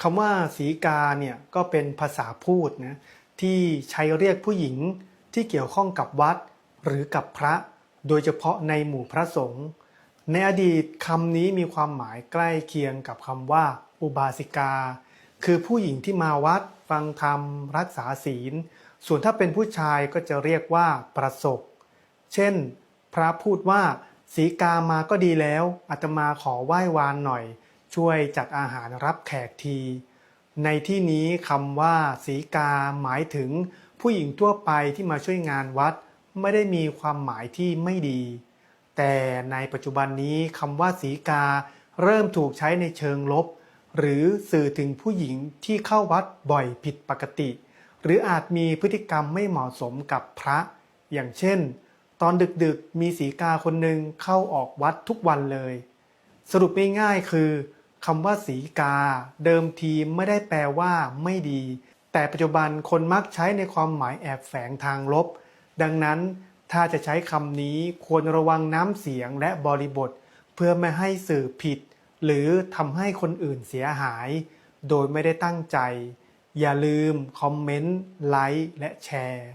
คำว่าสีกาเนี่ยก็เป็นภาษาพูดนะที่ใช้เรียกผู้หญิงที่เกี่ยวข้องกับวัด หรือกับพระ โดยเฉพาะในหมู่พระสงฆ์ในอดีตคำนี้มีความหมายใกล้เคียงกับคำว่า อุบาสิกา คือผู้หญิงที่มาวัด ฟังธรรม รักษาศีล ส่วนถ้าเป็นผู้ชายก็จะเรียกว่าประสบ เช่น พระพูดว่า สีกามาก็ดีแล้วอาตมาขอไหว้วานหน่อย ช่วยจัดอาหารรับแขกที ในที่นี้คำว่าสีกาหมายถึงผู้หญิงทั่วไปที่มาช่วยงานวัด ไม่ได้มีความหมายที่ไม่ดี แต่ในปัจจุบันนี้คำว่าสีกาเริ่มถูกใช้ในเชิงลบ หรือสื่อถึงผู้หญิงที่เข้าวัดบ่อยผิดปกติ หรืออาจมีพฤติกรรมไม่เหมาะสมกับพระ อย่างเช่น ตอนดึกๆมีสีกาคนหนึ่งเข้าออกวัดทุกวันเลย สรุปง่ายๆคือ คำว่าสีกา เดิมทีไม่ได้แปลว่าไม่ดี แต่ปัจจุบันคนมักใช้ในความหมายแอบแฝงทางลบ ดังนั้นถ้าจะใช้คำนี้ควรระวังน้ำเสียงและบริบท เพื่อไม่ให้สื่อผิด หรือทำให้คนอื่นเสียหาย โดยไม่ได้ตั้งใจ อย่าลืมคอมเมนต์ไลค์และแชร์